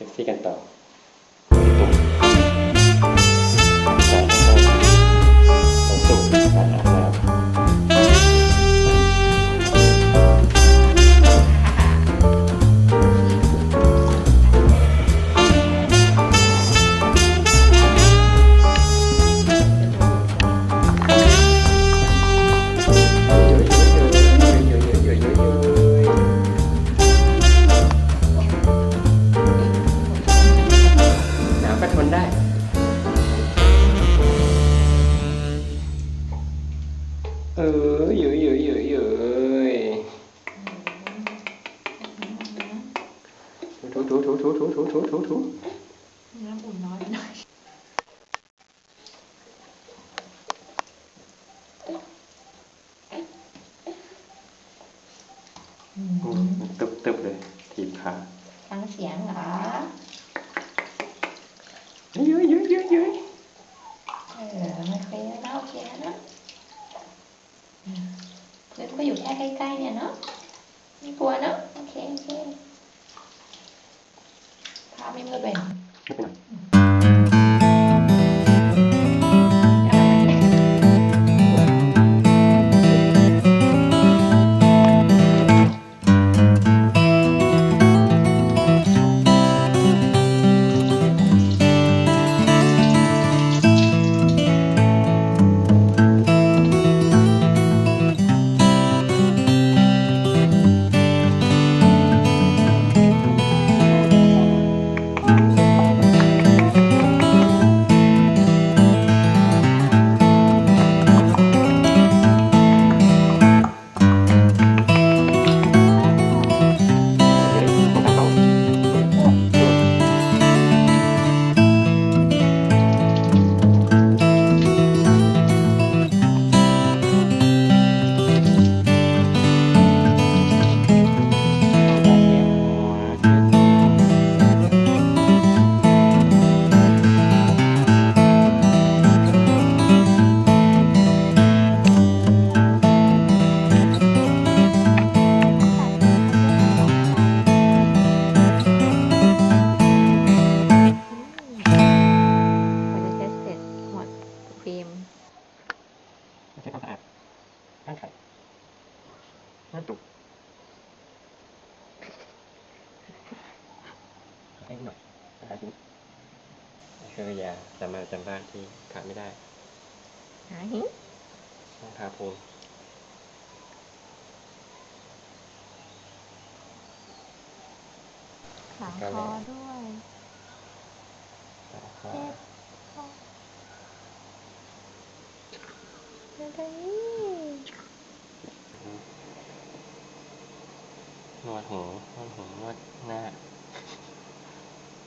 ซ็กซี่กันต่อ เออเยอะเยอะเยอะเยอะถูถูถู Amin, Rabbeinu. นะครับทีคือยาสามัญประจำบ้านที่ขาดไม่ได้หาหิรองเท้าภูมิหลังคอด้วยแล้วก็เจ็บคอเดี๋ยวนี้นวดหูนวดหูนวดหน้า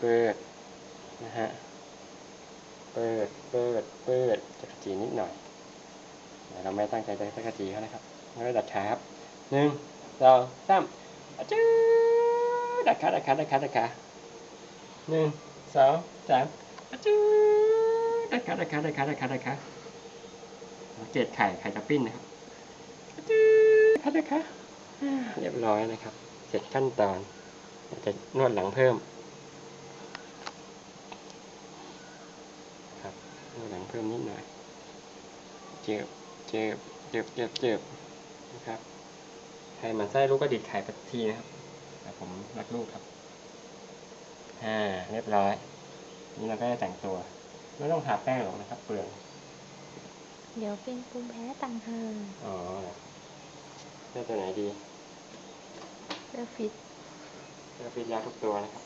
เปิดนะฮะ เปิด เปิด เปิดจักรจีนิดหน่อย เราไม่ตั้งใจจะจักรจีเขานะครับแล้วดัดขาครับหนึ่งสองสามจื้อดัดขาดัดขาดัดขาดัดขาหนึ่งสองสามจื้อดัดขาดัดขาดัดขาดัดขาดัดขาสังเกตไข่ไข่จะปิ้นนะครับจื้อดัดขาดัดขาเรียบร้อยนะครับ เสร็จขั้นตอนจะนวดหลังเพิ่ม ครับนวดหลัง เพิ่มนิดหน่อย เจ็บ เจ็บ เจ็บ เจ็บ เจ็บนะครับ ใครหมันไส้ลูกก็ดิดไข่ไปทีนะครับแต่ผมรักลูกครับ อ่า เรียบร้อย นี่เราก็จะแต่งตัว ไม่ต้องทาแป้งหรอกนะครับ เปลือง เดี๋ยวเป็นภูมิแพ้ต่างหากอ๋อเลือกตัวไหนดีเสื้อฟิตเลือกฟิตยาทุกตัวนะครับ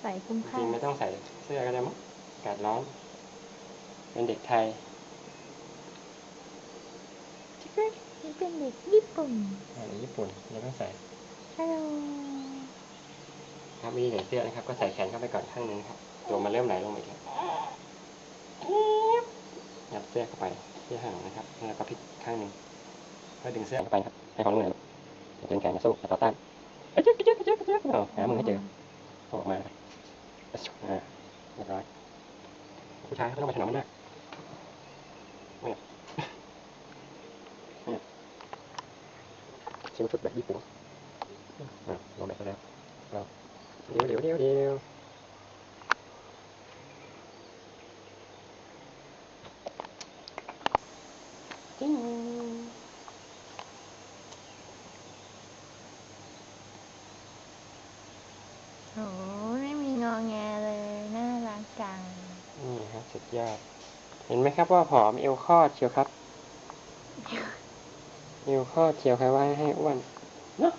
ใส่คุ้มจค่าริงๆไม่ต้องใส่เสื้อก็ได้มั้งอากาศร้อน เป็นเด็กไทยนี่เป็นเด็กญี่ปุ่นอ่าในญี่ปุ่นไม่ต้องใส่ฮัลโหลครับวิธีใส่เสื้อนะครับ ก็ใส่แขนเข้าไปก่อนข้างนึงครับ ตัวมันเริ่มไหลลงไปอีกแล้วยัดเสื้อเข้าไปเสื้อห่างนะครับ แล้วก็พลิกข้างหนึ่งเพื่อดึงเสื้อเข้าไปครับให้ความร่วมมืออย่าเดินแขนอย่าสู้อย่าต่อต้านเอ้ยจึ๊กจึ๊กจึ๊กจึ๊กเอาหามือให้เจอเอาออกมาครับอ่าเรียบร้อยผู้ชายเขาไม่ต้องไปถนอมมันมากเนี่ยเนี่ยชิมชุด แบบญี่ปุ่นอะลงแบบแล้วเราเดี๋ยวเดี๋ยว เห็นไหมครับว่าผอมเอวคอดเชียวครับ เอวคอดเชียวใครว่าให้อ้วนเนาะ